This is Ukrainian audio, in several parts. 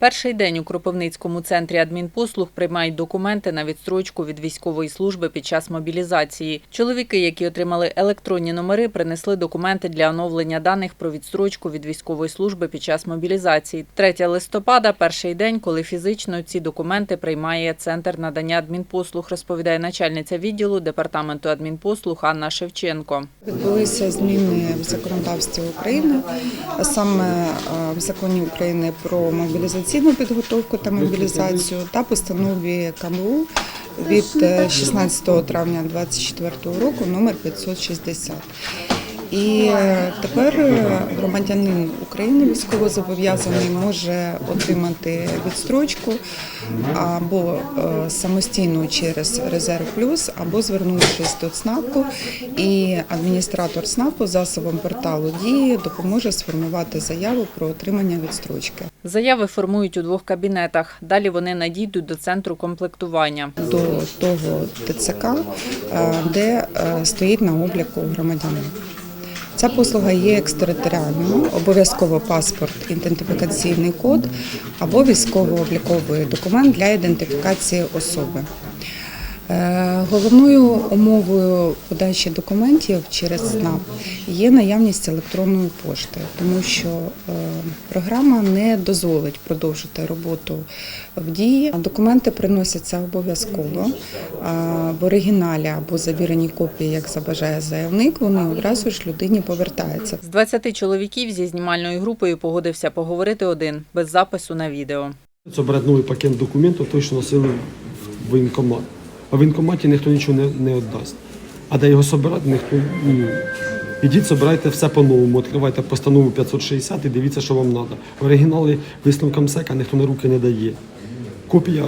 Перший день у Кропивницькому центрі адмінпослуг приймають документи на відстрочку від військової служби під час мобілізації. Чоловіки, які отримали електронні номери, принесли документи для оновлення даних про відстрочку від військової служби під час мобілізації. 3 листопада – перший день, коли фізично ці документи приймає центр надання адмінпослуг, розповідає начальниця відділу департаменту адмінпослуг Анна Шевченко. Відбулися зміни в законодавстві України, саме е, в законі України про мобілізаційну підготовку та мобілізацію та постанові КМУ від е, 16 травня 2024 року номер 560. І е, тепер е, громадянин України військовозобов'язаний може отримати відстрочку або е, самостійно через резерв плюс, або звернувшись до ЦНАПу, і адміністратор ЦНАПу засобом порталу дії допоможе сформувати заяву про отримання відстрочки. Заяви формують у двох кабінетах. Далі вони надійдуть до центру комплектування. до того ТЦК, де стоїть на обліку громадянин. Ця послуга є екстериторіальною, обов'язково паспорт, ідентифікаційний код або військово-обліковий документ для ідентифікації особи. Е, Головною умовою подачі документів через СНАП є наявність електронної пошти, тому що е, програма не дозволить продовжити роботу в дії. Документи приносяться обов'язково в оригіналі або завірені копії, як забажає заявник. Вони одразу ж людині повертаються. З 20 чоловіків зі знімальною групою погодився поговорити один, без запису на відео. Це брати новий пакет документів, той, що носили в воєнкомат. А в воєнкоматі ніхто нічого не, не віддасть. А де його собирати, ніхто ні. ідіть, собирайте все по-новому, відкривайте постанову 560 і дивіться, що вам треба. Оригінали висновкам СЕКа ніхто на руки не дає. Копія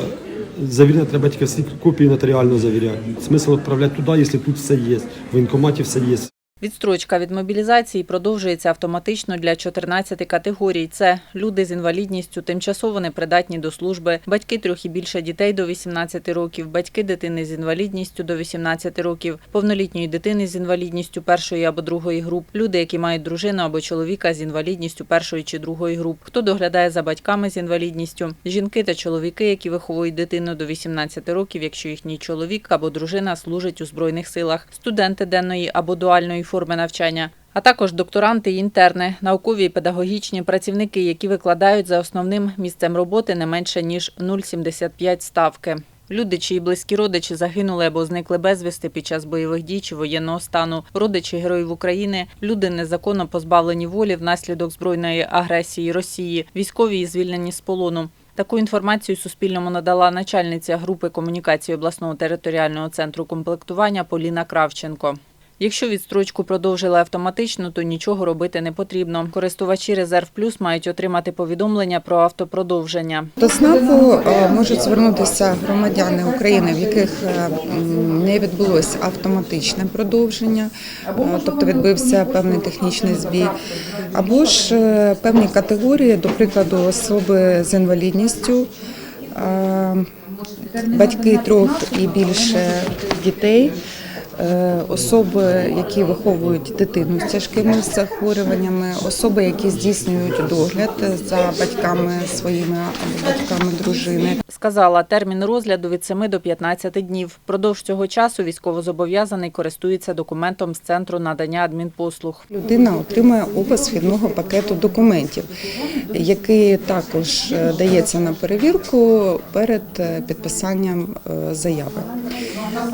завірена, треба тільки всі копії нотаріально завіряти. Смисл відправляти туди, якщо тут все є. В воєнкоматі все є. Відстрочка від мобілізації продовжується автоматично для 14 категорій. Це люди з інвалідністю, тимчасово непридатні до служби, батьки трьох і більше дітей до 18 років, батьки дитини з інвалідністю до 18 років, повнолітньої дитини з інвалідністю першої або другої груп, люди, які мають дружину або чоловіка з інвалідністю першої чи другої груп, хто доглядає за батьками з інвалідністю, жінки та чоловіки, які виховують дитину до 18 років, якщо їхній чоловік або дружина служить у збройних силах, студенти денної або дуальної форми навчання. А також докторанти і інтерни, наукові і педагогічні працівники, які викладають за основним місцем роботи не менше ніж 0,75 ставки. Люди, чиї близькі родичі загинули або зникли безвісти під час бойових дій чи воєнного стану, родичі героїв України, люди незаконно позбавлені волі внаслідок збройної агресії Росії, військові і звільнені з полону. Таку інформацію Суспільному надала начальниця групи комунікації обласного територіального центру комплектування Поліна Кравченко. Якщо відстрочку продовжили автоматично, то нічого робити не потрібно. Користувачі Резерв Плюс мають отримати повідомлення про автопродовження. До СНАПу е, можуть звернутися громадяни України, в яких е, не відбулося автоматичне продовження, е, тобто відбився певний технічний збій, або ж певні категорії, до прикладу, особи з інвалідністю. Батьки трьох і більше дітей, особи, які виховують дитину з тяжкими захворюваннями, особи, які здійснюють догляд за батьками своїми або батьками дружини. Сказала, термін розгляду від 7 до 15 днів. Впродовж цього часу військовозобов'язаний користується документом з центру надання адмінпослуг. Людина отримує опис вхідного пакету документів, який також е, дається на перевірку перед е, підписанням е, заяви.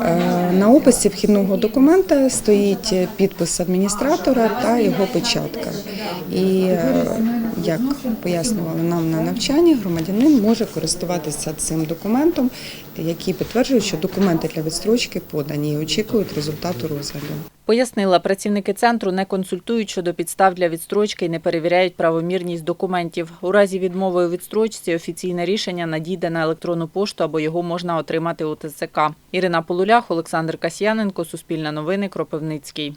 Е, На описі вхідного документа стоїть підпис адміністратора та його печатка. І е, як пояснювали нам на навчанні, громадянин може користуватися цим документом, який підтверджує, що документи для відстрочки подані і очікують результату розгляду. Пояснила, працівники центру не консультують щодо підстав для відстрочки і не перевіряють правомірність документів. У разі відмови у відстрочці офіційне рішення надійде на електронну пошту або його можна отримати у ТЦК. Ірина Полулях, Олександр Касьяненко, Суспільне новини, Кропивницький.